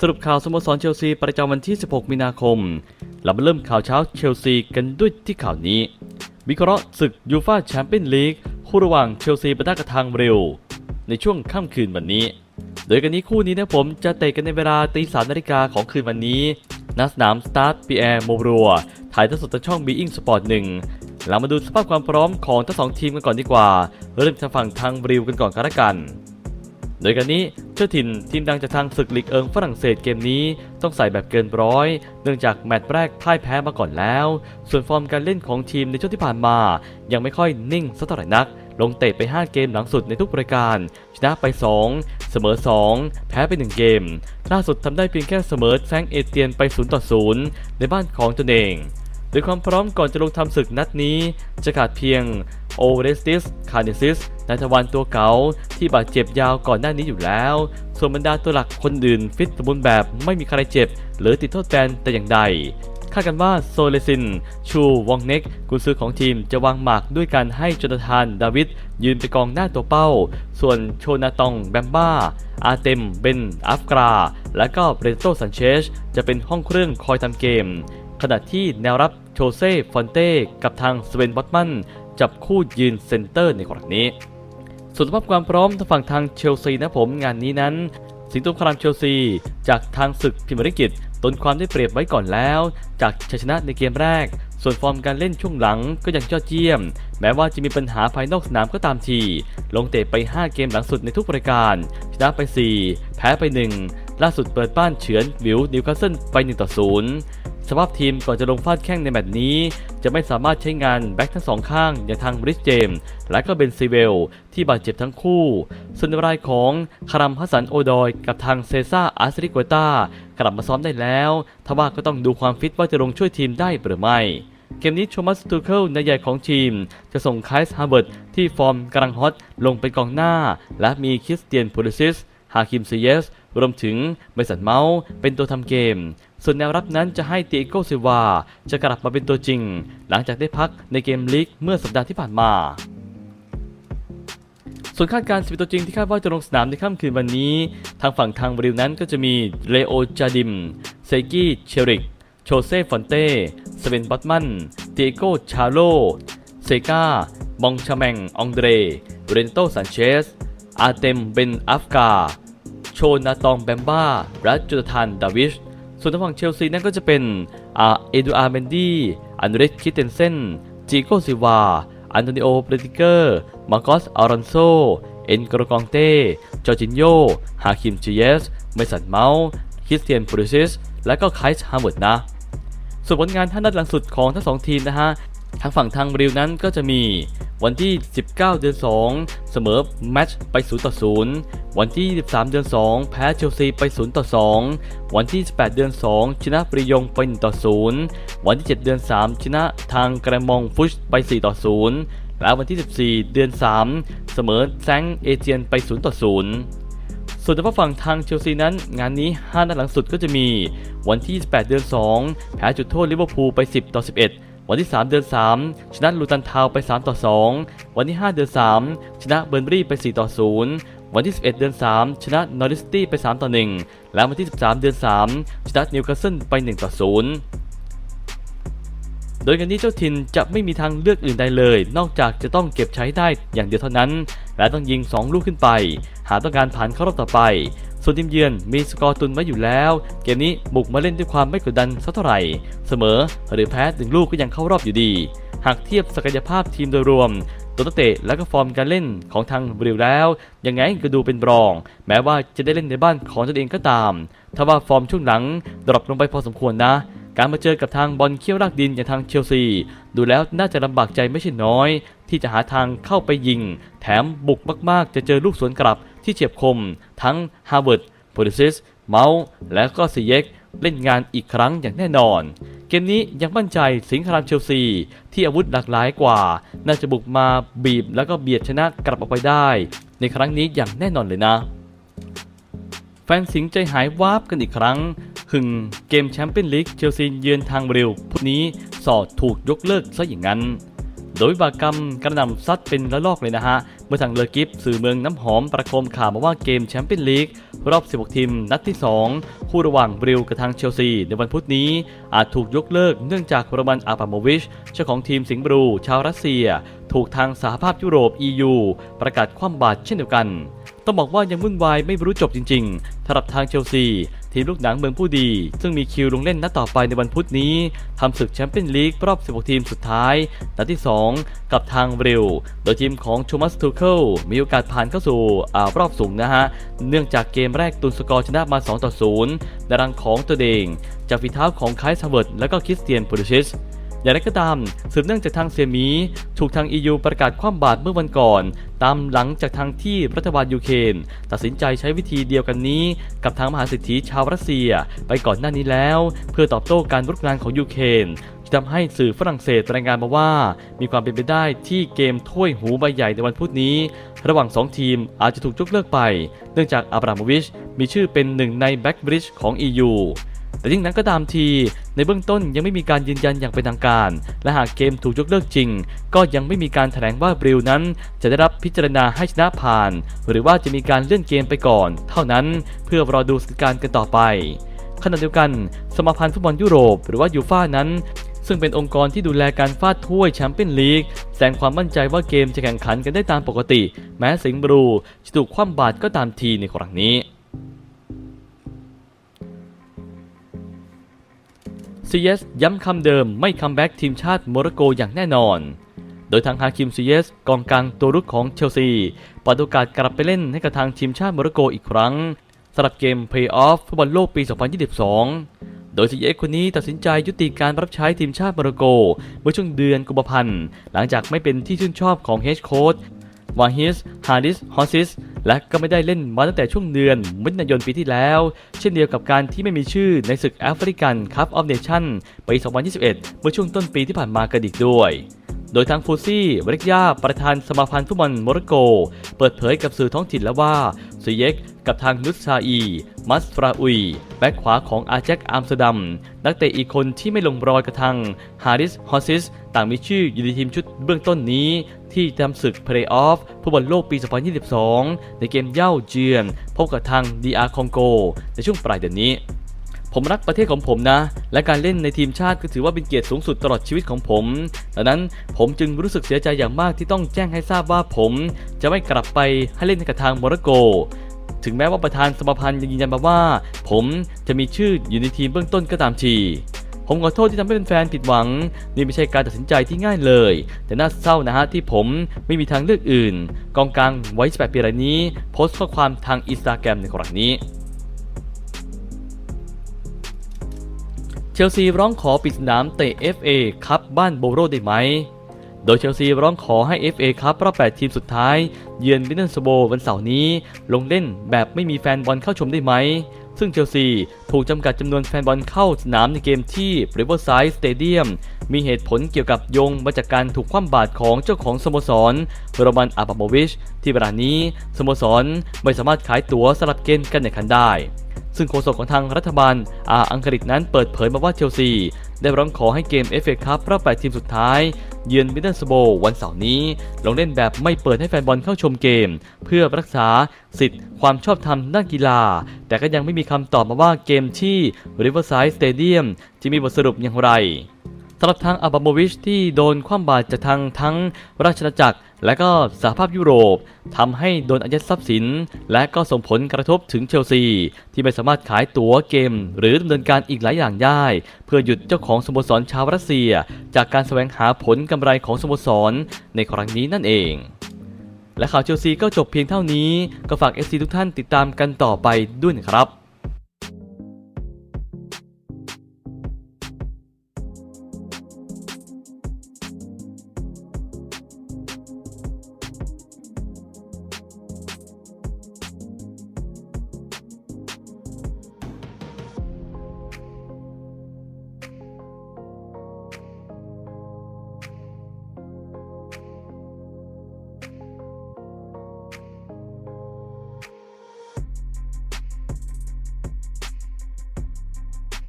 สรุปข่าวสโมสรเชลซีประจำวันที่ 16 มีนาคม เรามาเริ่มข่าวเช้าเชลซีกันด้วยที่ข่าวนี้ วิเคราะห์ศึกยูฟาแชมเปี้ยนลีกคู่ระหว่างเชลซีปะทะกับทางเร็ว ในช่วงค่ำคืนวันนี้ โดยกันนี้คู่นี้นะผมจะเตะกันในเวลาตีสามนาฬิกาของคืนวันนี้ณสนามสตาร์ทปีแอร์โมรัวถ่ายทอดสดทางช่องบีอิงสปอร์ตหนึ่งเรามาดูสภาพความพร้อมของทั้งสองทีมกันก่อนดีกว่า เริ่มจากฝั่งทางบริวกันก่อนกันละกัน โดยกันนี้เจ้าถิ่นทีมดังจากทางศึกลีกเอิงฝรั่งเศสเกมนี้ต้องใส่แบบเกินร้อย เนื่องจากแมตช์แรกพ่ายแพ้มาก่อนแล้ว ส่วนฟอร์มการเล่นของทีมในช่วงที่ผ่านมา ยังไม่ค่อยนิ่งสักเท่าไหร่นัก ลงเตะไป 5 เกมหลังสุดในทุกรายการ ชนะไป 2 เสมอ 2 แพ้ไป 1 เกม ล่าสุดทำได้เพียงแค่เสมอแซงเอเตียนไป 0 ต่อ 0 ในบ้านของตนเอง โดยความพร้อมก่อนจะลงทำศึกนัดนี้ จะขาดเพียงโอเรสติส คาเนซิสนายทวันตัวเก่าที่บาดเจ็บยาวก่อนหน้านี้อยู่แล้ว ส่วนบรรดาตัวหลักคนอื่นฟิตสมบูรณ์แบบไม่มีใครเจ็บ หรือติดโทษแบนแต่อย่างใดคาดกันว่าโซเลซิน ชูวองเน็ก กุนซือของทีมจะวางหมากด้วยการให้จนาธาน ดาวิดยืนไปกองหน้าตัวเป้า ส่วนโชนาตอง แบมบ้า อาเต็ม เบน อัฟกรา และก็เบรนโตซันเชส จะเป็นห้องเครื่องคอยทำเกม ขณะที่แนวรับโชเซ่ฟอนเต้กับทางสเวนบอตมันจับคู่ยืนเซนเตอร์ในครั้งนี้ส่วนสภาพความพร้อมทางฝั่งทางเชลซีนะผมงานนี้นั้น สิงโตครามเชลซี จากทางศึกพิมริกิตตนความได้เปรียบไว้ก่อนแล้ว จากชัยชนะในเกมแรก ส่วนฟอร์มการเล่นช่วงหลังก็ยังยอดเยี่ยม แม้ว่าจะมีปัญหาภายนอกสนามก็ตามที ลงเตะไป 5 เกมหลังสุดในทุกรายการ ชนะไป 4 แพ้ไป 1 ล่าสุดเปิดบ้านเฉือนวิวนิวคาสเซิลไป1ต่อ0 สภาพทีมก่อนจะลงฟาดแข้งในแมตช์นี้ จะไม่สามารถใช้งานแบ็คทั้งสองข้างอย่างทางบริสเจมส์และก็เบนซีเวล ที่บาดเจ็บทั้งคู่ ส่วนรายของคารัมฮัสันโอดอย กับทางเซซ่าอาร์ซิริโกตากลับมาซ้อมได้แล้วทว่าก็ต้องดูความฟิตว่าจะลงช่วยทีมได้หรือไม่เกมนี้โทมัสตูเคิลนายใหญ่ของทีม จะส่งไคส์ฮาร์เวิร์ดที่ฟอร์มกำลังฮอตลงเป็นกองหน้า และมีคริสเตียนพูลิซิสฮาคิมซีเยส รวมถึงไบสันเมาส์เป็นตัวทำเกม ส่วนแนวรับนั้นจะให้ติโกซิวาจะกลับมาเป็นตัวจริง หลังจากได้พักในเกมลีกเมื่อสัปดาห์ที่ผ่านมาส่วนคาดการณ์สิบตัวจริงที่คาดว่าจะลงสนามในค่ำคืนวันนี้ ทางฝั่งทางบริวนั้นก็จะมีเลโอจาดิม เซกี้เชริก โชเซ่ฟอนเต้ สเวนบัตมันเตโกชาโล เซกาบองชาแมง องเดร เรนโตซันเชส อาเตม เบนอัฟกา โชนาตองแบมบ้าและจูธานดาวิช ส่วนทางฝั่งเชลซีนั่นก็จะเป็นอาเอดูอาร์เมนดี้อันเดรสคิเทนเซนจิโกซิวา อันโตนิโอเปรติเกอร์ มาร์กอสอารอนโซ เอ็นกรกองเต้ จอร์จินโย ฮาคิมจิเยส เมสันเมาส์คริสเตียนพูริซิส และก็ไคส์ฮาร์เวิร์ดนะส่วนผลงานท่านัดหลังสุดของทั้งสองทีมนะฮะ ทางฝั่งทางบริวนั้นก็จะมีวันที่ 19 เดือน 2 เสมอแมตช์ไป 0 ต่อ 0 วันที่ 23 เดือน 2 แพ้เชลซีไป 0 ต่อ 2 วันที่ 18 เดือน 2 ชนะปริยงไป 1 ต่อ 0 วันที่ 7 เดือน 3 ชนะทางกระมองฟุชไป 4 ต่อ 0 และวันที่ 14 เดือน 3 เสมอแซงเอเจียนไป 0 ต่อ 0ส่วนทางฝั่งทางเชลซีนั้น งานนี้ 5 นัดหลังสุดก็จะมี วันที่ 28 เดือน 2 แพ้จุดโทษลิเวอร์พูลไป 10 ต่อ 11 วันที่ 3 เดือน 3 ชนะลูตันทาวไป 3 ต่อ 2 วันที่ 5 เดือน 3 ชนะเบอร์นบรีไป 4 ต่อ 0 วันที่ 11 เดือน 3 ชนะนอริสตี้ไป 3 ต่อ 1 และวันที่ 13 เดือน 3 ชนะนิวคาสเซิลไป 1 ต่อ 0 โดยกันนี้เจ้าถิ่นจะไม่มีทางเลือกอื่นใดเลย นอกจากจะต้องเก็บใช้ได้อย่างเดียวเท่านั้น และต้องยิง 2 ลูกขึ้นไป หากต้องการผ่านเข้ารอบต่อไป ส่วนทีมเยือนมีสกอร์ตุนไว้อยู่แล้ว เกมนี้บุกมาเล่นด้วยความไม่กดดันสักเท่าไหร่ เสมอหรือแพ้ถึงลูกก็ยังเข้ารอบอยู่ดี หากเทียบศักยภาพทีมโดยรวมตัวนักเตะและก็ฟอร์มการเล่นของทางบริวแล้ว ยังไงก็ดูเป็นรอง แม้ว่าจะได้เล่นในบ้านของตนเองก็ตามทว่าฟอร์มช่วงหลังดรอปลงไปพอสมควรนะ การมาเจอกับทางบอลเคี้ยวรากดินอย่างทางเชลซี ดูแล้วน่าจะลำบากใจไม่ใช่น้อย ที่จะหาทางเข้าไปยิง แถมบุกมากๆ จะเจอลูกสวนกลับ ที่เฉียบคม ทั้งฮาร์ v วิร์ดโพลิซิสเมาส์และก็ซีเย็กเล่นงานอีกครั้งอย่างแน่นอน เกมนี้ยังมั่นใจสิงห์ครามเชลซี ที่อาวุธหลากหลายกว่า น่าจะบุกมาบีบแล้วก็เบียดชนะกลับออกไปได้ ในครั้งนี้อย่างแน่นอนเลยนะ แฟนสิงห์ใจหายวาบกันอีกครั้งหึงเกมแชมเปี้ยนลีกเชลซีเยือนทางบริวพุธนี้สอดถูกยกเลิกซะอย่างนั้น โดยบากรรมกระนำซัดเป็นระลอกเลยนะฮะ เมื่อทางเลอกิฟสื่อเมืองน้ำหอมประโคมข่าวมาว่าเกมแชมเปี้ยนลีกรอบ 16 ทีมนัดที่ 2 คู่ระหว่างบริลกับทางเชลซี ในวันพุธนี้ อาจถูกยกเลิกเนื่องจากโรมันอาปาโมวิชเจ้าของทีมสิงห์บรูชาวรัสเซีย ถูกทางสหภาพยุโรป EU ประกาศคว่ำบาตรเช่นเดียวกัน ต้องบอกว่ายังวุ่นวายไม่รู้จบจริงๆสำหรับทางเชลซี ทีมลูกหนังเมืองผู้ดี ซึ่งมีคิวลงเล่นนัดต่อไปในวันพุธนี้ทำศึกแชมเปี้ยนลีกรอบ 16 ทีมสุดท้าย นัดที่ 2 กับทางเรลโดยทีมของโทมัสทูเคิลมีโอกาสผ่านเข้าสู่อารอบสูงนะฮะ เนื่องจากเกมแรกตุนสกอร์ชนะมา 2 ต่อ 0 ในรังของตัวเอง จากฝีเท้าของไคส์ฮาเวิร์ดและก็คริสเตียนปูริชิส อย่างไรก็ตามสืบเนื่องจากทางเซียมีถูกทาง EU ประกาศคว่ำบาตรเมื่อวันก่อน ตามหลังจากทางที่รัฐบาลยูเครนตัดสินใจใช้วิธีเดียวกันนี้ กับทางมหาเศรษฐีชาวรัสเซีย ไปก่อนหน้านี้แล้ว เพื่อตอบโต้การรุกรานของยูเครนทำให้สื่อฝรั่งเศสรายงานมาว่า มีความเป็นไปได้ที่เกมถ้วยหูใบใหญ่ในวันพุธนี้ ระหว่าง 2 ทีมอาจจะถูกยกเลิกไป เนื่องจากอับราโมวิชมีชื่อเป็นหนึ่งในแบ็กบริดจ์ของ EU แต่ยิ่งนั้นก็ตามที ในเบื้องต้นยังไม่มีการยืนยันอย่างเป็นทางการ และหากเกมถูกยกเลิกจริง ก็ยังไม่มีการแถลงว่าบริลนั้น จะได้รับพิจารณาให้ชนะผ่าน หรือว่าจะมีการเลื่อนเกมไปก่อน เท่านั้นเพื่อรอดูสถานการณ์กันต่อไปขณะเดียวกันสมาพันธ์ฟุตบอลยุโรป หรือว่ายูฟ่านั้น ซึ่งเป็นองค์กรที่ดูแลการฟาดถ้วยแชมเปี้ยนลีกแสดงความมั่นใจว่าเกมจะแข่งขันกันได้ตามปกติ แม้สิงห์บลูจะถูกคว่ำบาตรก็ตามทีในครั้งนี้ ซีเยสย้ำคำเดิมไม่คัมแบ็กทีมชาติโมร็อกโกอย่างแน่นอน โดยทางฮาคิมซีเยสกองกลางตัวรุกของเชลซีเปิดโอกาสกลับไปเล่นให้กับทางทีมชาติโมร็อกโกอีกครั้งสำหรับเกมเพลย์ออฟฟุตบอลโลกปี 2022 โดยซีเยสคนนี้ตัดสินใจยุติการรับใช้ทีมชาติโมร็อกโก เมื่อช่วงเดือนกุมภาพันธ์ หลังจากไม่เป็นที่ชื่นชอบของเฮดโค้ชวาฮิสฮาริสฮอซิส และก็ไม่ได้เล่นมาตั้งแต่ช่วงเดือนมิถุนายนปีที่แล้ว เช่นเดียวกับการที่ไม่มีชื่อในศึกแอฟริกันคัพออฟเนชั่นปี 2021 เมื่อช่วงต้นปีที่ผ่านมากันอีกด้วย โดยทางฟูซี่วริกยาประธานสมาพันธ์ฟุตบอลโมร็อกโก เปิดเผยกับสื่อท้องถิ่นแล้วว่าซีเยกกับทางนุสซาอี มัสฟราอุย แบ็คขวาของอาแจ็คอัมสเตอร์ดัม นักเตะอีกคนที่ไม่ลงรอยกับทางฮาริส ฮอสซิส ต่างมีชื่ออยู่ในทีมชุดเบื้องต้นนี้ ที่ทำศึกเพลย์ออฟฟุตบอลโลกปี 2022 ในเกมเย่าเยือน พบกับทางดีอาร์คองโก ในช่วงปลายเดือนนี้ ผมรักประเทศของผมนะ และการเล่นในทีมชาติก็ถือว่าเป็นเกียรติสูงสุดตลอดชีวิตของผมดังนั้นผมจึงรู้สึกเสียใจอย่างมากที่ต้องแจ้งให้ทราบว่าผม จะไม่กลับไปให้เล่นกับทางโมร็อกโกถึงแม้ว่าประธานสมาพันธ์ยังยืนยันมาว่า ผมจะมีชื่ออยู่ในทีมเบื้องต้นก็ตามที ผมขอโทษที่ทำให้เป็นแฟนผิดหวัง นี่ไม่ใช่การตัดสินใจที่ง่ายเลย แต่น่าเศร้านะฮะที่ผมไม่มีทางเลือกอื่น กองกลางไว้18ปีรายนี้ โพสต์ข้อความทางอินสตาแกรมในครั้งนี้ เชลซีร้องขอปิดสนามเตะ FA คัพบ้านโบโรได้ไหม โดยเชลซีร้องขอให้ FA คัพรอบ8ทีมสุดท้าย เยือนวินเนสโบวันเสาร์นี้ ลงเล่นแบบไม่มีแฟนบอลเข้าชมได้ไหม ซึ่งเชลซีถูกจำกัดจำนวนแฟนบอลเข้าสนามในเกมที่ Riverside Stadium มีเหตุผลเกี่ยวกับโยงมาจากการถูกคว่ำบาตรของเจ้าของสโมสรโรมันอาบาโมวิช ที่เวลานี้สโมสรไม่สามารถขายตั๋วสลับเกณฑ์กันในขันได้ ซึ่งโฆษกของทางรัฐบาลอาอังกฤษนั้นเปิดเผยมาว่าเชลซี ได้ร้องขอให้เกมเอฟเอคัพรอบ8ทีมสุดท้าย เยือนมิดเดิลสโบวันเสาร์นี้ ลงเล่นแบบไม่เปิดให้แฟนบอลเข้าชมเกม เพื่อรักษาสิทธิ์ความชอบธรรมด้านกีฬา แต่ก็ยังไม่มีคำตอบมาว่าเกมที่ริเวอร์ไซด์สเตเดียมจะมีบทสรุปอย่างไร สำหรับทางอับาโมวิชที่โดนคว่ำบาตรจากทางทั้งราชอาณาจักร และก็สหภาพยุโรปทำให้โดนอายัดทรัพย์สิน และก็ส่งผลกระทบถึงเชลซี ที่ไม่สามารถขายตั๋วเกม หรือดำเนินการอีกหลายอย่างได้ เพื่อหยุดเจ้าของสโมสรชาวรัสเซีย จากการแสวงหาผลกำไรของสโมสรในครั้งนี้นั่นเองและข่าวเชลซีก็จบเพียงเท่านี้ ก็ฝาก FC ทุกท่านติดตามกันต่อไปด้วยนะครับ